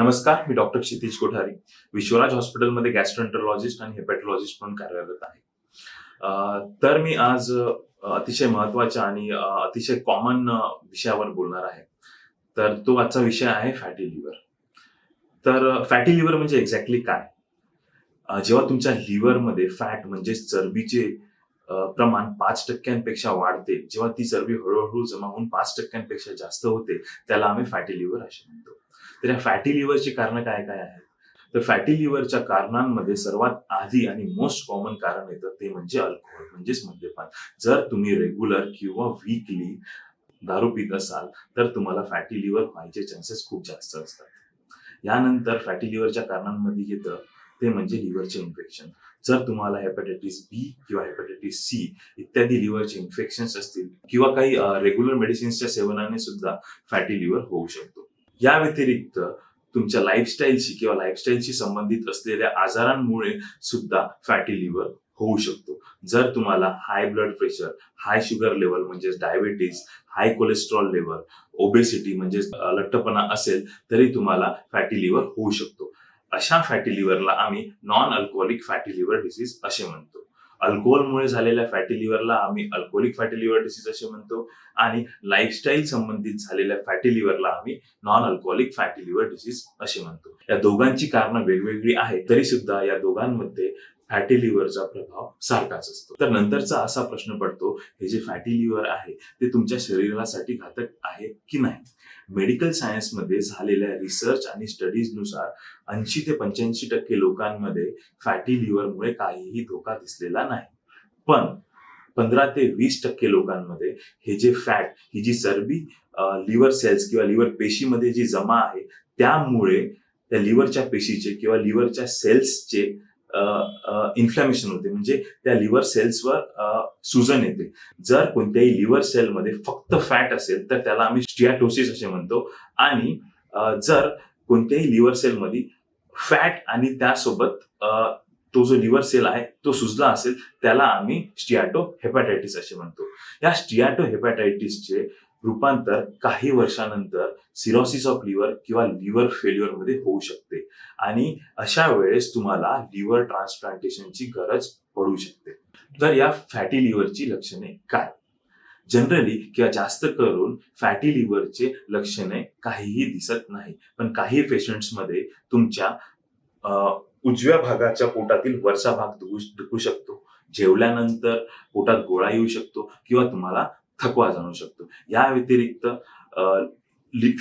नमस्कार मी डॉक्टर क्षितिज कोठारी विश्वराज हॉस्पिटलमध्ये गॅस्ट्रोएंटरॉलॉजिस्ट आणि हेपॅटॉलॉजिस्ट म्हणून कार्यरत आहे. तर मी आज अतिशय महत्त्वाच्या आणि अतिशय कॉमन विषयावर बोलणार आहे. तर तो आजचा विषय आहे फॅटी लिव्हर तर फॅटी लिव्हर म्हणजे एक्झॅक्टली काय? जेव्हा तुमच्या लिव्हरमध्ये फॅट म्हणजे चरबीचे प्रमाण पाच टक्क्यांपेक्षा वाढते. जेव्हा ती चरबी हळूहळू जमा होऊन पाच टक्क्यांपेक्षा जास्त होते त्याला आम्ही फॅटी लिव्हर असे म्हणतो. तर या फॅटी लिव्हरची कारण काय काय आहेत? तर फॅटी लिव्हरच्या कारणांमध्ये सर्वात आधी आणि मोस्ट कॉमन कारण येतं ते म्हणजे अल्कोहोल म्हणजेच मद्यपान जर तुम्ही रेग्युलर किंवा वीकली दारू पित असाल तर तुम्हाला फॅटी लिव्हर व्हायचे चान्सेस खूप जास्त असतात. यानंतर फॅटी लिव्हरच्या कारणांमध्ये येतं ते म्हणजे लिव्हरचे इन्फेक्शन. जर तुम्हाला हेपॅटायटिस बी किंवा हेपॅटायटिस सी इत्यादी लिव्हरचे इन्फेक्शन्स असतील किंवा काही रेग्युलर मेडिसिन्सच्या सेवनाने सुद्धा फॅटी लिव्हर होऊ शकतो. या व्यतिरिक्त तुमच्या लाईफस्टाईलशी किंवा लाईफस्टाईलशी संबंधित असलेल्या आजारांमुळे सुद्धा फॅटी लिव्हर होऊ शकतो. जर तुम्हाला high blood pressure high sugar level म्हणजेच diabetes high cholesterol level obesity म्हणजेच लठ्ठपणा असेल तरी तुम्हाला फॅटी लिव्हर होऊ शकतो. अशा फॅटी लिव्हरला आम्ही non alcoholic fatty liver disease असे म्हणतो. अल्कोहोलमुळे झालेल्या फॅटी लिव्हरला आम्ही अल्कोहोलिक फॅटी लिव्हर डिसीज असे म्हणतो. आणि लाईफस्टाईल संबंधित झालेल्या फॅटी लिव्हरला आम्ही non alcoholic fatty liver disease असे म्हणतो. या दोघांची कारणं वेगवेगळी आहेत. तरी सुद्धा या दोघांमध्ये फॅटी लिव्हरचा प्रभाव सारखाच असतो. तर नंतरचा असा प्रश्न पडतो हे जे फॅटी लिव्हर आहे ते तुमच्या शरीरासाठी घातक आहे की नाही? मेडिकल सायन्समध्ये झालेल्या रिसर्च आणि स्टडीजनुसार ऐंशी ते पंच्याऐंशी टक्के लोकांमध्ये फॅटी लिव्हरमुळे काहीही धोका दिसलेला नाही. पण पंधरा ते वीस टक्के लोकांमध्ये हे जे फॅट ही जी चरबी लिव्हर सेल्स किंवा लिव्हर पेशीमध्ये जी जमा आहे त्यामुळे त्या लिव्हरच्या पेशीचे किंवा लिव्हरच्या सेल्सचे इन्फ्लॅमेशन होते. म्हणजे त्या लिव्हर सेल्सवर सुजन येते. जर कोणत्याही लिव्हर सेलमध्ये फक्त फॅट असेल तर त्याला आम्ही स्टियाटोसिस असे म्हणतो. आणि जर कोणत्याही लिव्हर सेलमध्ये फॅट आणि त्यासोबत अ, तो जो लिव्हर सेल आहे तो सुजला असेल त्याला आम्ही स्टियाटो हेपॅटायटिस असे म्हणतो. या स्टियाटो हेपॅटायटिसचे रूपांतर काही वर्षानंतर सिरोसिस ऑफ लिव्हर किंवा लिव्हर फेल्युअरमध्ये होऊ शकते. आणि अशा वेळेस तुम्हाला लिव्हर ट्रान्सप्लांटेशनची गरज पडू शकते. तर या फॅटी लिव्हरची लक्षणे काय? जनरली किंवा जास्त करून फॅटी लिव्हरचे लक्षणे काहीही दिसत नाही. पण काही पेशंट्समध्ये तुमच्या उजव्या भागाच्या पोटातील वरचा भाग दुखू दुखू शकतो. जेवल्यानंतर पोटात गोळा येऊ शकतो किंवा तुम्हाला थकवा जाणू शकतो. या व्यतिरिक्त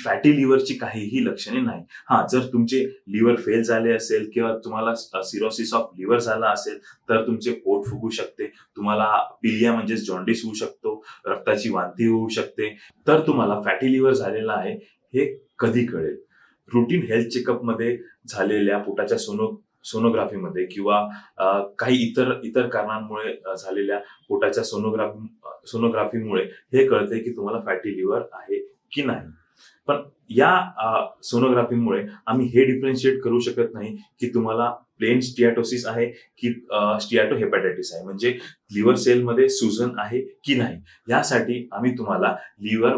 फॅटी लिव्हरची काहीही लक्षणे नाही. हा जर तुमचे लिव्हर फेल झाले असेल किंवा तुम्हाला सिरोसिस ऑफ लिव्हर झाला असेल तर तुमचे पोट फुगू शकते. तुम्हाला पिलिया म्हणजेच जॉन्डिस होऊ शकतो रक्ताची वांती होऊ शकते. तर तुम्हाला फॅटी लिव्हर झालेला आहे हे कधी कळेल? रुटीन हेल्थ चेकअपमध्ये झालेल्या पोटाच्या सोनो सोनोग्राफीमध्ये किंवा काही इतर इतर कारणांमुळे झालेल्या पोटाच्या सोनोग्राफी सोनोग्राफीमुळे हे कळते की तुम्हाला फॅटी लिव्हर आहे की नाही. पण या सोनोग्राफीमुळे आम्ही हे डिफरन्शिएट करू शकत नाही की तुम्हाला प्लेन स्टियाटोसिस आहे की स्टियाटो हेपॅटायटिस आहे. म्हणजे लिव्हर सेलमध्ये सुजन आहे की नाही? यासाठी आम्ही तुम्हाला लिव्हर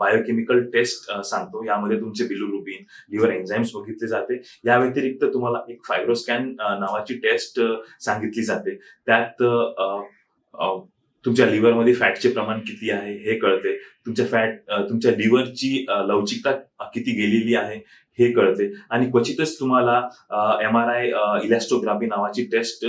बायोकेमिकल टेस्ट सांगतो. यामध्ये तुमचे बिलुरुबिन लिव्हर एन्झाईम्स बघितले जाते. या व्यतिरिक्त तुम्हाला एक फायब्रोस्कॅन नावाची टेस्ट सांगितली जाते. त्यात तुमच्या लिव्हरमध्ये फॅटचे प्रमाण किती आहे हे कळते. तुमच्या फॅट तुमच्या लिव्हरची लवचिकता किती गेलेली आहे हे कळते. आणि क्वचितच तुम्हाला एम आर आय इलॅस्टोग्राफी नावाची टेस्ट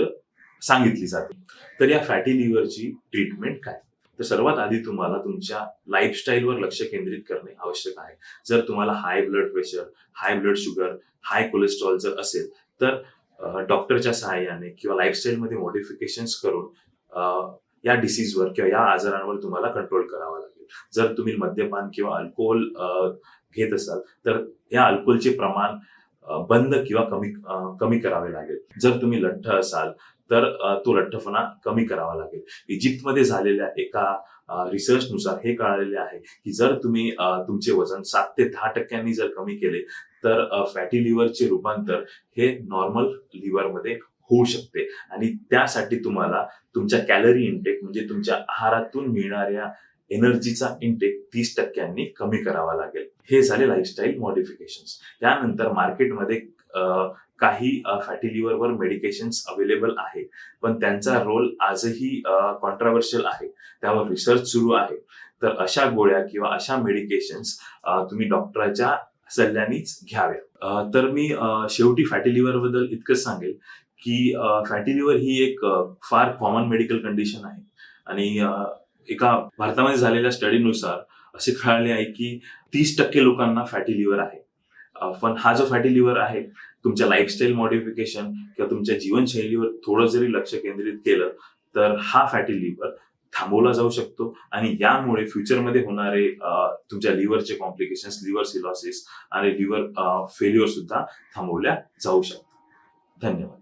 सांगितली जाते. तर या फॅटी लिव्हरची ट्रीटमेंट काय? तर सर्वात आधी तुम्हाला तुमच्या लाईफस्टाईलवर लक्ष केंद्रित करणे आवश्यक आहे. जर तुम्हाला high blood pressure high blood sugar high cholesterol जर असेल तर डॉक्टरच्या सहाय्याने किंवा लाईफस्टाईलमध्ये मॉडिफिकेशन्स करून या डिसीजवर किंवा या आजारांवर तुम्हाला कंट्रोल करावा लागेल. जर तुम्ही मद्यपान किंवा अल्कोहोल घेत असाल तर या अल्कोहोलचे प्रमाण बंद किंवा कमी कमी करावे लागेल. जर तुम्ही लठ्ठ असाल तर तो लठ्ठपणा कमी करावा लागेल. इजिप्तमध्ये झालेल्या एका रिसर्चनुसार हे कळालेले आहे की जर तुम्ही तुमचे वजन सात ते दहा टक्क्यांनी जर कमी केले तर फॅटी लिव्हरचे रूपांतर हे नॉर्मल लिव्हरमध्ये होऊ शकते. आणि त्यासाठी तुम्हाला तुमच्या कॅलरी इंटेक म्हणजे तुमच्या आहारातून मिळणाऱ्या एनर्जीचा इंटेक तीस टक्क्यांनी कमी करावा लागेल. हे झाले लाईफस्टाईल मॉडिफिकेशन्स त्यानंतर मार्केटमध्ये काही फॅटी लिव्हरवर मेडिकेशन्स अवेलेबल आहे पण त्यांचा रोल आजही कॉन्ट्रावर्शियल आहे. त्यावर रिसर्च सुरू आहे. तर अशा गोळ्या किंवा अशा मेडिकेशन्स तुम्ही डॉक्टराच्या सल्ल्यानेच घ्याव्या तर मी शेवटी फॅटी लिव्हरबद्दल इतकंच सांगेल की फॅटी लिव्हर ही एक फार कॉमन मेडिकल कंडिशन आहे. आणि एका भारतामध्ये झालेल्या स्टडीनुसार असे कळाले आहे की तीस टक्के लोकांना फॅटी लिव्हर आहे. पण हा जो फॅटी लिव्हर आहे तुमच्या लाईफस्टाईल मॉडिफिकेशन किंवा तुमच्या जीवनशैलीवर थोडं जरी लक्ष केंद्रित केलं तर हा फॅटी लिव्हर थांबवला जाऊ शकतो. आणि यामुळे फ्युचरमध्ये होणारे तुमच्या लिव्हरचे कॉम्प्लिकेशन्स लिव्हर सिलॉसिस आणि लिव्हर फेल्युअर सुद्धा थांबवल्या जाऊ शकतात. धन्यवाद.